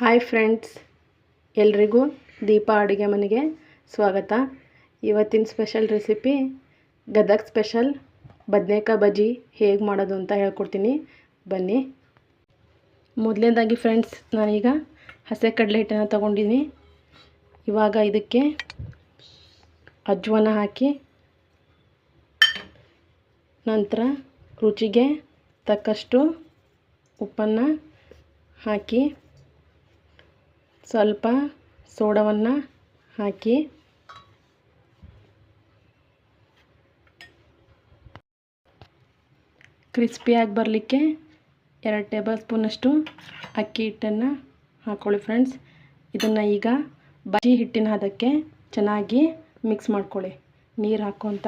Hi friends ಎಲ್ರಿಗೂ ದೀಪಾ ಅಡುಗೆ ಮನೆಗೆ ಸ್ವಾಗತ. ಇವತ್ತಿನ ಸ್ಪೆಷಲ್ ರೆಸಿಪಿ ಗದಗ ಸ್ಪೆಷಲ್ ಬದನೇಕಾಯಿ ಬಜ್ಜಿ ಹೇಗೆ ಮಾಡೋದು ಅಂತ ಹೇಳ್ಕೊಡ್ತೀನಿ. ಬನ್ನಿ. ಮೊದಲನೇದಾಗಿ ಫ್ರೆಂಡ್ಸ್ ನಾನೀಗ ಹಸೆ ಕಡಲೆ ಹಿಟ್ಟನ್ನು ತೊಗೊಂಡಿದ್ದೀನಿ ಇವಾಗ ಇದಕ್ಕೆ ಅಜ್ವನ ಹಾಕಿ, ನಂತರ ರುಚಿಗೆ ತಕ್ಕಷ್ಟು ಉಪ್ಪನ್ನು ಹಾಕಿ ಸ್ವಲ್ಪ ಸೋಡವನ್ನು ಹಾಕಿ. ಕ್ರಿಸ್ಪಿಯಾಗಿ ಬರಲಿಕ್ಕೆ ಎರಡು ಟೇಬಲ್ ಸ್ಪೂನಷ್ಟು ಅಕ್ಕಿ ಹಿಟ್ಟನ್ನು ಹಾಕ್ಕೊಳ್ಳಿ ಫ್ರೆಂಡ್ಸ್. ಇದನ್ನು ಈಗ ಬಜ್ಜಿ ಹಿಟ್ಟಿನ ಹದಕ್ಕೆ ಚೆನ್ನಾಗಿ ಮಿಕ್ಸ್ ಮಾಡ್ಕೊಳ್ಳಿ. ನೀರು ಹಾಕ್ಕೊತ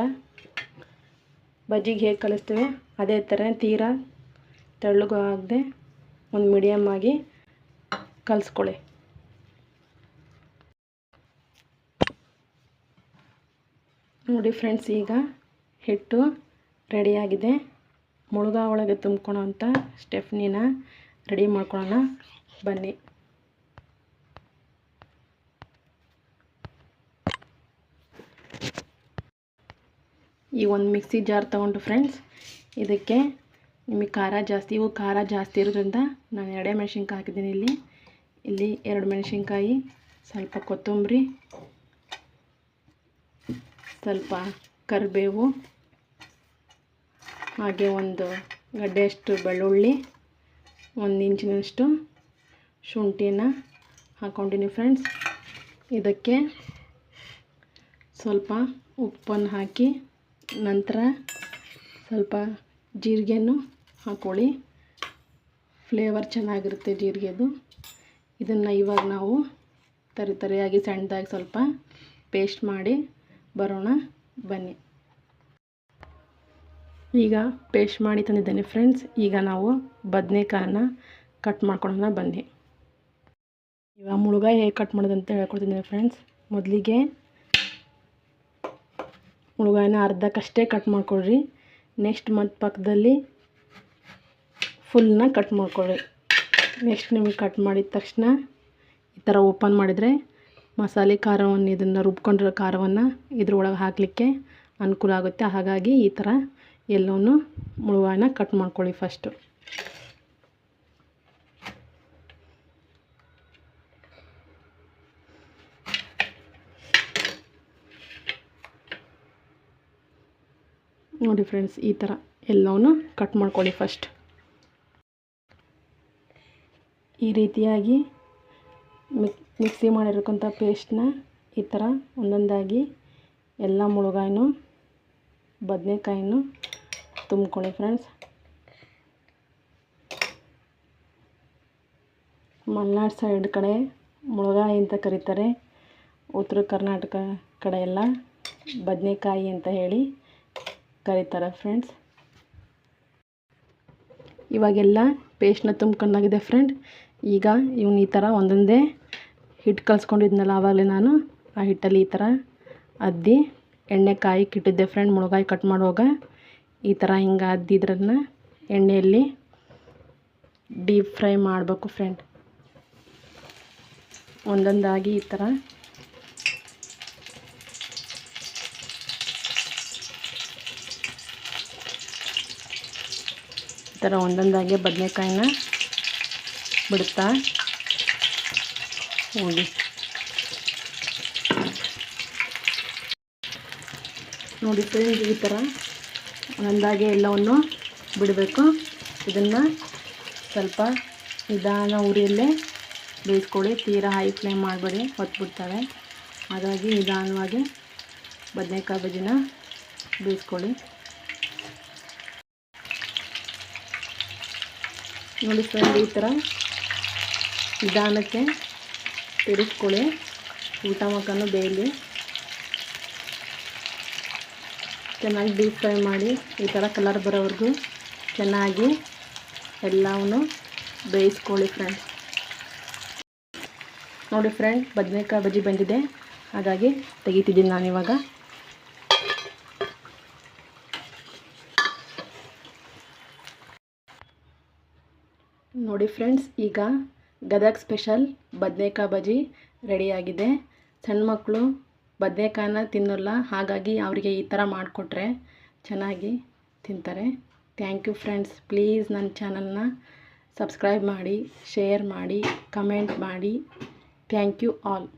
ಬಜ್ಜಿಗೆ ಹೇಗೆ ಕಲಿಸ್ತೀವಿ? ಅದೇ ಥರ ತೀರಾ ತೆಳ್ಳಗೂ ಆಗದೆ ಒಂದು ಮೀಡಿಯಮ್ ಆಗಿ ಕಲಿಸ್ಕೊಳ್ಳಿ. ನೋಡಿ ಫ್ರೆಂಡ್ಸ್ ಈಗ ಹಿಟ್ಟು ರೆಡಿಯಾಗಿದೆ ಮುಳುಗ ಒಳಗೆ ತುಂಬ್ಕೊಳೋ ಅಂಥ ಸ್ಟೆಫ್ನಿನ ರೆಡಿ ಮಾಡ್ಕೊಳ್ಳೋಣ ಬನ್ನಿ. ಈ ಒಂದು ಮಿಕ್ಸಿ ಜಾರ್ ತೊಗೊಂಡು ಫ್ರೆಂಡ್ಸ್ ಇದಕ್ಕೆ ನಿಮಗೆ ಖಾರ ಜಾಸ್ತಿ, ಇವು ಖಾರ ಜಾಸ್ತಿ ಇರೋದ್ರಿಂದ ನಾನು ಎರಡೇ ಮೆಣಸಿನ್ಕಾಯಿ ಹಾಕಿದ್ದೀನಿ ಇಲ್ಲಿ. ಇಲ್ಲಿ ಎರಡು ಮೆಣಸಿನ್ಕಾಯಿ, ಸ್ವಲ್ಪ ಕೊತ್ತಂಬರಿ ಸ್ವಲ್ಪ ಕರಿಬೇವು, ಹಾಗೆ ಒಂದು ಗಡ್ಡೆಯಷ್ಟು ಬೆಳ್ಳುಳ್ಳಿ, ಒಂದು ಇಂಚಿನಷ್ಟು ಶುಂಠಿನ ಹಾಕ್ಕೊಂಡಿನಿ ಫ್ರೆಂಡ್ಸ್ ಇದಕ್ಕೆ ಸ್ವಲ್ಪ ಉಪ್ಪನ್ನು ಹಾಕಿ, ನಂತರ ಸ್ವಲ್ಪ ಜೀರಿಗೆಯೂ ಹಾಕ್ಕೊಳ್ಳಿ ಫ್ಲೇವರ್ ಚೆನ್ನಾಗಿರುತ್ತೆ ಜೀರಿಗೆದು. ಇದನ್ನು ಇವಾಗ ನಾವು ತರಿ ತರಿಯಾಗಿ ಸಣ್ಣದಾಗಿ ಸ್ವಲ್ಪ ಪೇಸ್ಟ್ ಮಾಡಿ ಬರೋಣ, ಬನ್ನಿ. ಈಗ ಪೇಸ್ಟ್ ಮಾಡಿ ತಂದಿದ್ದೇನೆ ಫ್ರೆಂಡ್ಸ್. ಈಗ ನಾವು ಬದನೇಕಾಯನ್ನ ಕಟ್ ಮಾಡ್ಕೊಳೋಣ, ಬನ್ನಿ. ಇವಾಗ ಮುಳುಗಾಯಿ ಹೇಗೆ ಕಟ್ ಮಾಡೋದು ಅಂತ ಹೇಳ್ಕೊಡ್ತಿದ್ದೀನಿ ಫ್ರೆಂಡ್ಸ್. ಮೊದಲಿಗೆ ಮುಳುಗಾಯಿನ ಅರ್ಧಕ್ಕಷ್ಟೇ ಕಟ್ ಮಾಡ್ಕೊಳ್ರಿ. ನೆಕ್ಸ್ಟ್ ಮತ್ತು ಪಕ್ಕದಲ್ಲಿ ಫುಲ್ನ ಕಟ್ ಮಾಡ್ಕೊಳ್ಳಿ ನೆಕ್ಸ್ಟ್ ನಿಮಗೆ ಕಟ್ ಮಾಡಿದ ತಕ್ಷಣ ಈ ಥರ ಓಪನ್ ಮಾಡಿದರೆ ಮಸಾಲೆ ಖಾರವನ್ನು ಇದನ್ನು ರುಬ್ಕೊಂಡಿರೋ ಖಾರವನ್ನು ಇದ್ರೊಳಗೆ ಹಾಕಲಿಕ್ಕೆ ಅನುಕೂಲ ಆಗುತ್ತೆ. ಹಾಗಾಗಿ ಈ ಥರ ಎಲ್ಲವನ್ನೂ ಮುಳುಗಾಯನ್ನ ಕಟ್ ಮಾಡ್ಕೊಳ್ಳಿ ಫಸ್ಟು ನೋಡಿ ಫ್ರೆಂಡ್ಸ್ ಈ ಥರ ಎಲ್ಲವನ್ನೂ ಕಟ್ ಮಾಡ್ಕೊಳ್ಳಿ ಫಸ್ಟ್ ಈ ರೀತಿಯಾಗಿ ಮಿಕ್, ಮಿಕ್ಸಿ ಮಾಡಿರೋಕ್ಕಂಥ ಪೇಸ್ಟ್ನ ಈ ಥರ ಒಂದೊಂದಾಗಿ ಎಲ್ಲ ಮುಳುಗಾಯಿನೂ, ಬದನೇಕಾಯಿನೂ ತುಂಬ್ಕೊಳ್ಳಿ ಫ್ರೆಂಡ್ಸ್. ಮಲೆನಾಡು ಸೈಡ್ ಕಡೆ ಮುಳುಗಾಯಿ ಅಂತ ಕರೀತಾರೆ. ಉತ್ತರ ಕರ್ನಾಟಕ ಕಡೆ ಎಲ್ಲ ಬದನೆಕಾಯಿ ಅಂತ ಹೇಳಿ ಕರೀತಾರೆ ಫ್ರೆಂಡ್ಸ್. ಇವಾಗೆಲ್ಲ ಪೇಸ್ಟ್ನ ತುಂಬ್ಕೊಂಡಾಗಿದೆ ಫ್ರೆಂಡ್. ಈಗ ಇವ್ನ ಈ ಥರ ಒಂದೊಂದೇ ಹಿಟ್ಟು ಕಲಿಸ್ಕೊಂಡಿದ್ನಲ್ಲ ಆವಾಗಲೇ ನಾನು, ಆ ಹಿಟ್ಟಲ್ಲಿ ಈ ಥರ ಅದ್ದಿ ಎಣ್ಣೆ ಕಾಯಿ ಇಟ್ಟಿದ್ದೆ ಫ್ರೆಂಡ್ ಮುಳುಗಾಯಿ ಕಟ್ ಮಾಡುವಾಗ. ಈ ಥರ ಹಿಂಗೆ ಅದ್ದಿದ್ರನ್ನ ಎಣ್ಣೆಯಲ್ಲಿ ಡೀಪ್ ಫ್ರೈ ಮಾಡಬೇಕು ಫ್ರೆಂಡ್ ಒಂದೊಂದಾಗಿ ಈ ಥರ ಈ ಥರ ಒಂದೊಂದಾಗಿ ಬದನೆಕಾಯಿನ ಬಿಡ್ತಾ ಹೋಗಿ ನೋಡಿ ಫ್ರೆಂಡ್ಸ್ ಈ ಥರ ಒಂದಾಗೆ ಎಲ್ಲವನ್ನು ಬಿಡಬೇಕು. ಇದನ್ನು ಸ್ವಲ್ಪ ನಿಧಾನ ಉರಿಯಲ್ಲೇ ಬೇಯಿಸ್ಕೊಳ್ಳಿ. ತೀರಾ ಹೈ ಫ್ಲೇಮ್ ಮಾಡಬೇಡಿ ಹೊತ್ಬಿಡ್ತವೆ ಹಾಗಾಗಿ ನಿಧಾನವಾಗಿ ಬದನೇಕಾಯಿ ಬಜ್ಜಿನ ಬೇಯಿಸ್ಕೊಳ್ಳಿ. ನೋಡಿ ಫ್ರೆಂಡ್ ಈ ಥರ ನಿಧಾನಕ್ಕೆ ತಿರುಗಿಸ್ಕೊಳ್ಳಿ ಊಟ ಮಕ್ಕನು ಬೇಯಲಿ. ಚೆನ್ನಾಗಿ ಡೀಪ್ ಫ್ರೈ ಮಾಡಿ ಈ ಥರ ಕಲರ್ ಬರೋವರೆಗೂ ಚೆನ್ನಾಗಿ ಎಲ್ಲವನ್ನು ಬೇಯಿಸ್ಕೊಳ್ಳಿ ಫ್ರೆಂಡ್ಸ್ ನೋಡಿ ಫ್ರೆಂಡ್ ಬದನೇಕಾಯಿ ಬಜ್ಜಿ ಬಂದಿದೆ. ಹಾಗಾಗಿ ತೆಗಿತಿದ್ದೀನಿ ನಾನಿವಾಗ. ನೋಡಿ ಫ್ರೆಂಡ್ಸ್ ಈಗ ಗದಗ ಸ್ಪೆಷಲ್ ಬದನೇಕಾಯಿ ಬಜ್ಜಿ ರೆಡಿಯಾಗಿದೆ. ಸಣ್ಣ ಮಕ್ಕಳು ಬದನೇಕಾಯನ್ನ ತಿನ್ನೋಲ್ಲ, ಹಾಗಾಗಿ ಅವರಿಗೆ ಈ ಥರ ಮಾಡಿಕೊಟ್ರೆ ಚೆನ್ನಾಗಿ ತಿಂತಾರೆ. Thank you friends. ಪ್ಲೀಸ್ ನನ್ನ ಚಾನಲ್ನ ಸಬ್ಸ್ಕ್ರೈಬ್ ಮಾಡಿ, ಶೇರ್ ಮಾಡಿ, ಕಮೆಂಟ್ ಮಾಡಿ. Thank you all.